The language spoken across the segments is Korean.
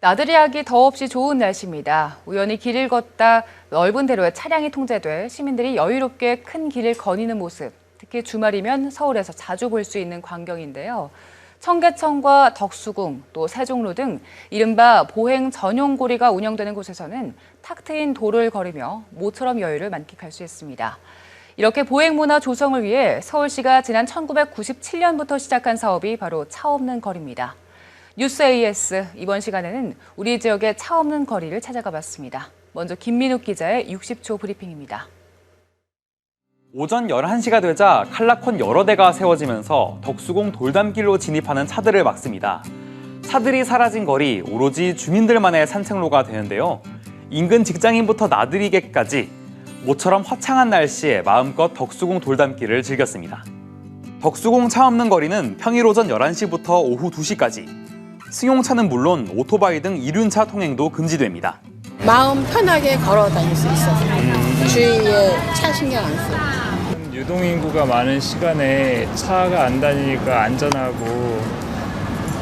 나들이 하기 더없이 좋은 날씨입니다. 우연히 길을 걷다 넓은 대로에 차량이 통제돼 시민들이 여유롭게 큰 길을 거니는 모습, 특히 주말이면 서울에서 자주 볼 수 있는 광경인데요. 청계천과 덕수궁, 또 세종로 등 이른바 보행 전용 고리가 운영되는 곳에서는 탁 트인 도를 걸으며 모처럼 여유를 만끽할 수 있습니다. 이렇게 보행 문화 조성을 위해 서울시가 지난 1997년부터 시작한 사업이 바로 차 없는 거리입니다. 뉴스 AS 이번 시간에는 우리 지역의 차 없는 거리를 찾아가 봤습니다. 먼저 김민욱 기자의 60초 브리핑입니다. 오전 11시가 되자 칼라콘 여러 대가 세워지면서 덕수궁 돌담길로 진입하는 차들을 막습니다. 차들이 사라진 거리 오로지 주민들만의 산책로가 되는데요. 인근 직장인부터 나들이객까지 모처럼 화창한 날씨에 마음껏 덕수궁 돌담길을 즐겼습니다. 덕수궁 차 없는 거리는 평일 오전 11시부터 오후 2시까지 승용차는 물론 오토바이 등 이륜차 통행도 금지됩니다. 마음 편하게 걸어 다닐 수 있어서 주위에 차 신경 안 쓰고 유동인구가 많은 시간에 차가 안 다니니까 안전하고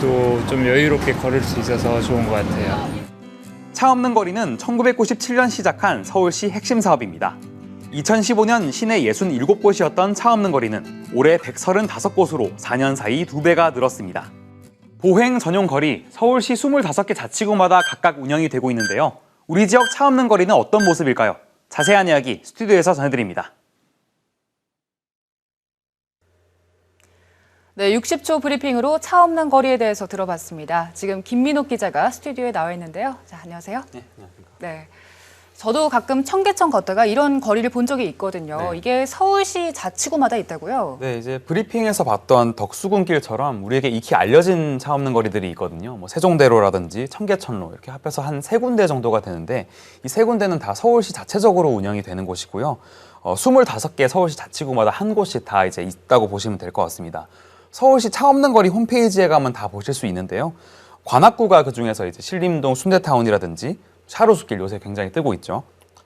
또 좀 여유롭게 걸을 수 있어서 좋은 것 같아요. 차 없는 거리는 1997년 시작한 서울시 핵심 사업입니다. 2015년 시내 67곳이었던 차 없는 거리는 올해 135곳으로 4년 사이 2배가 늘었습니다. 보행 전용 거리, 서울시 25개 자치구마다 각각 운영이 되고 있는데요. 우리 지역 차 없는 거리는 어떤 모습일까요? 자세한 이야기 스튜디오에서 전해드립니다. 네, 60초 브리핑으로 차 없는 거리에 대해서 들어봤습니다. 지금 김민욱 기자가 스튜디오에 나와 있는데요. 자, 안녕하세요. 네, 안녕하십니까. 네. 저도 가끔 청계천 걷다가 이런 거리를 본 적이 있거든요. 네. 이게 서울시 자치구마다 있다고요? 네, 이제 브리핑에서 봤던 덕수궁길처럼 우리에게 익히 알려진 차 없는 거리들이 있거든요. 뭐 세종대로라든지 청계천로 이렇게 합해서 한 세 군데 정도가 되는데 이 세 군데는 다 서울시 자체적으로 운영이 되는 곳이고요. 어, 25개 서울시 자치구마다 한 곳이 다 이제 있다고 보시면 될 것 같습니다. 서울시 차 없는 거리 홈페이지에 가면 다 보실 수 있는데요. 관악구가 그 중에서 이제 신림동 순대타운이라든지 샤루숲길 요새 굉장히 뜨고 있죠.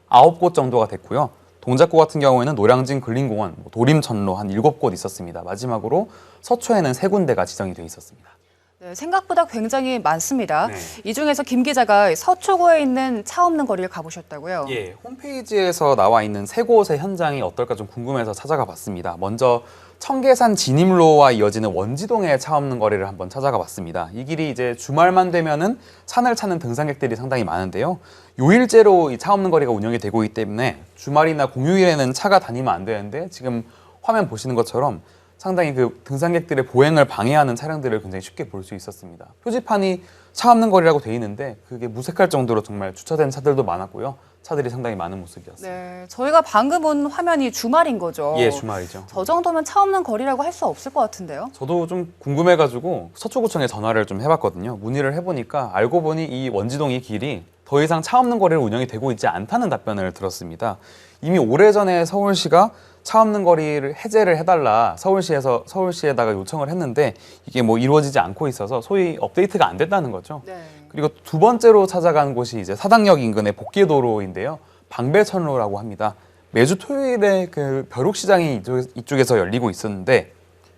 아홉 곳 정도가 됐고요. 동작구 같은 경우에는 노량진 근린공원, 뭐 도림천로 한 일곱 곳 있었습니다. 마지막으로 서초에는 세 군데가 지정이 돼 있었습니다. 네, 생각보다 굉장히 많습니다. 네. 이 중에서 김 기자가 서초구에 있는 차 없는 거리를 가보셨다고요? 예, 홈페이지에서 나와 있는 세 곳의 현장이 어떨까 좀 궁금해서 찾아가 봤습니다. 먼저 청계산 진입로와 이어지는 원지동의 차 없는 거리를 한번 찾아가 봤습니다. 이 길이 이제 주말만 되면은 산을 찾는 등산객들이 상당히 많은데요. 요일제로 이 차 없는 거리가 운영이 되고 있기 때문에 주말이나 공휴일에는 차가 다니면 안 되는데 지금 화면 보시는 것처럼 상당히 그 등산객들의 보행을 방해하는 차량들을 굉장히 쉽게 볼 수 있었습니다. 표지판이 차 없는 거리라고 돼 있는데 그게 무색할 정도로 정말 주차된 차들도 많았고요. 차들이 상당히 많은 모습이었습니다. 네, 저희가 방금 본 화면이 주말인 거죠. 예, 주말이죠. 저 정도면 차 없는 거리라고 할 수 없을 것 같은데요. 저도 좀 궁금해가지고 서초구청에 전화를 좀 해봤거든요. 문의를 해보니까 알고 보니 이 원지동 이 길이 더 이상 차 없는 거리를 운영이 되고 있지 않다는 답변을 들었습니다. 이미 오래전에 서울시가 차 없는 거리를 해제를 해달라 서울시에서 서울시에다가 요청을 했는데 이게 뭐 이루어지지 않고 있어서 소위 업데이트가 안 됐다는 거죠. 네. 그리고 두 번째로 찾아간 곳이 이제 사당역 인근의 복개도로인데요. 방배천로라고 합니다. 매주 토요일에 그 벼룩시장이 이쪽, 이쪽에서 열리고 있었는데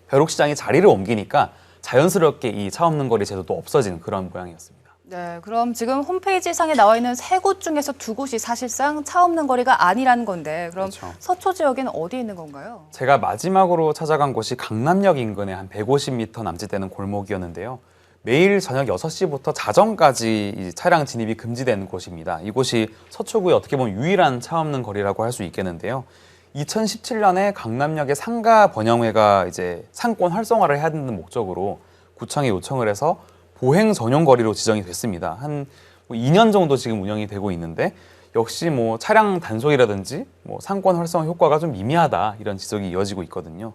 벼룩시장이 자리를 옮기니까 자연스럽게 이 차 없는 거리 제도도 없어진 그런 모양이었습니다. 네, 그럼 지금 홈페이지 상에 나와 있는 세 곳 중에서 두 곳이 사실상 차 없는 거리가 아니라는 건데, 그럼 그렇죠. 서초 지역에는 어디에 있는 건가요? 제가 마지막으로 찾아간 곳이 강남역 인근의 한 150m 남짓 되는 골목이었는데요. 매일 저녁 6시부터 자정까지 이 차량 진입이 금지되는 곳입니다. 이곳이 서초구의 어떻게 보면 유일한 차 없는 거리라고 할 수 있겠는데요. 2017년에 강남역의 상가 번영회가 이제 상권 활성화를 해야 된다는 목적으로 구청에 요청을 해서 보행 전용 거리로 지정이 됐습니다. 한뭐 2년 정도 지금 운영이 되고 있는데 역시 뭐 차량 단속이라든지 뭐 상권 활성화 효과가 좀 미미하다 이런 지적이 이어지고 있거든요.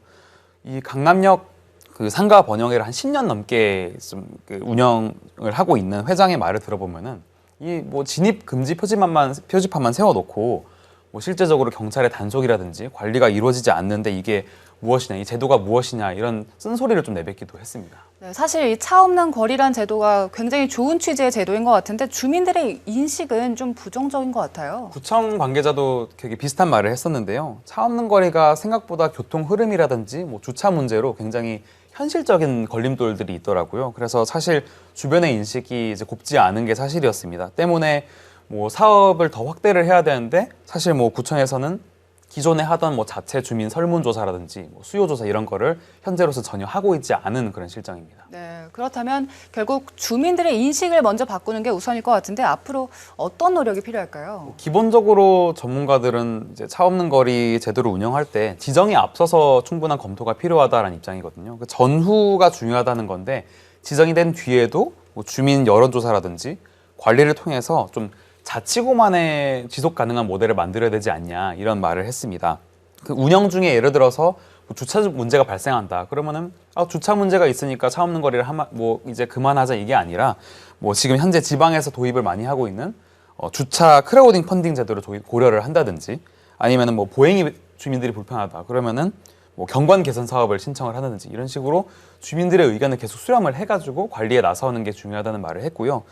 이 강남역 그 상가 번영회를 한 10년 넘게 좀 그 운영을 하고 있는 회장의 말을 들어보면은 이 뭐 진입 금지 표지판만 표지판만 세워놓고 뭐 실제적으로 경찰의 단속이라든지 관리가 이루어지지 않는데 이게 무엇이냐, 이 제도가 무엇이냐 이런 쓴소리를 좀 내뱉기도 했습니다. 네, 사실 이 차 없는 거리란 제도가 굉장히 좋은 취지의 제도인 것 같은데 주민들의 인식은 좀 부정적인 것 같아요. 구청 관계자도 되게 비슷한 말을 했었는데요. 차 없는 거리가 생각보다 교통 흐름이라든지 뭐 주차 문제로 굉장히 현실적인 걸림돌들이 있더라고요. 그래서 사실 주변의 인식이 이제 곱지 않은 게 사실이었습니다. 때문에 뭐 사업을 더 확대를 해야 되는데 사실 뭐 구청에서는 기존에 하던 뭐 자체 주민 설문조사라든지 뭐 수요조사 이런 거를 현재로서 전혀 하고 있지 않은 그런 실정입니다. 네, 그렇다면 결국 주민들의 인식을 먼저 바꾸는 게 우선일 것 같은데 앞으로 어떤 노력이 필요할까요? 기본적으로 전문가들은 이제 차 없는 거리 제도를 운영할 때 지정에 앞서서 충분한 검토가 필요하다라는 입장이거든요. 그 전후가 중요하다는 건데 지정이 된 뒤에도 뭐 주민 여론조사라든지 관리를 통해서 좀 자치구만의 지속 가능한 모델을 만들어야 되지 않냐 이런 말을 했습니다. 그 운영 중에 예를 들어서 뭐 주차 문제가 발생한다. 그러면은 아, 주차 문제가 있으니까 차 없는 거리를 하마, 뭐 이제 그만하자 이게 아니라 뭐 지금 현재 지방에서 도입을 많이 하고 있는 어, 주차 크라우딩 펀딩 제도를 도입- 고려를 한다든지 아니면은 뭐 보행이 주민들이 불편하다 그러면은 뭐 경관 개선 사업을 신청을 하든지 이런 식으로 주민들의 의견을 계속 수렴을 해가지고 관리에 나서는 게 중요하다는 말을 했고요.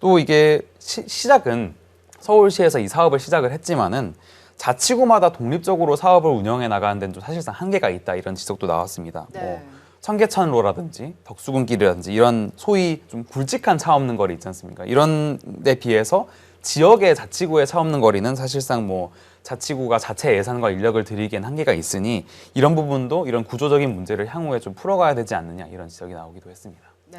또 이게 시, 시작은 서울시에서 이 사업을 시작을 했지만은 자치구마다 독립적으로 사업을 운영해 나가는 데는 좀 사실상 한계가 있다 이런 지적도 나왔습니다. 네. 뭐 청계천로라든지 덕수궁길이라든지 이런 소위 좀 굵직한 차 없는 거리 있지 않습니까? 이런 데 비해서 지역의 자치구의 차 없는 거리는 사실상 뭐 자치구가 자체 예산과 인력을 들이기엔 한계가 있으니 이런 부분도 이런 구조적인 문제를 향후에 좀 풀어가야 되지 않느냐 이런 지적이 나오기도 했습니다. 네.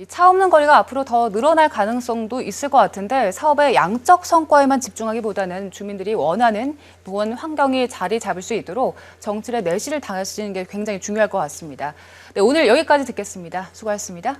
이차 없는 거리가 앞으로 더 늘어날 가능성도 있을 것 같은데 사업의 양적 성과에만 집중하기보다는 주민들이 원하는 보건 환경이 자리 잡을 수 있도록 정치의 내실을 다하시는 게 굉장히 중요할 것 같습니다. 네, 오늘 여기까지 듣겠습니다. 수고하셨습니다.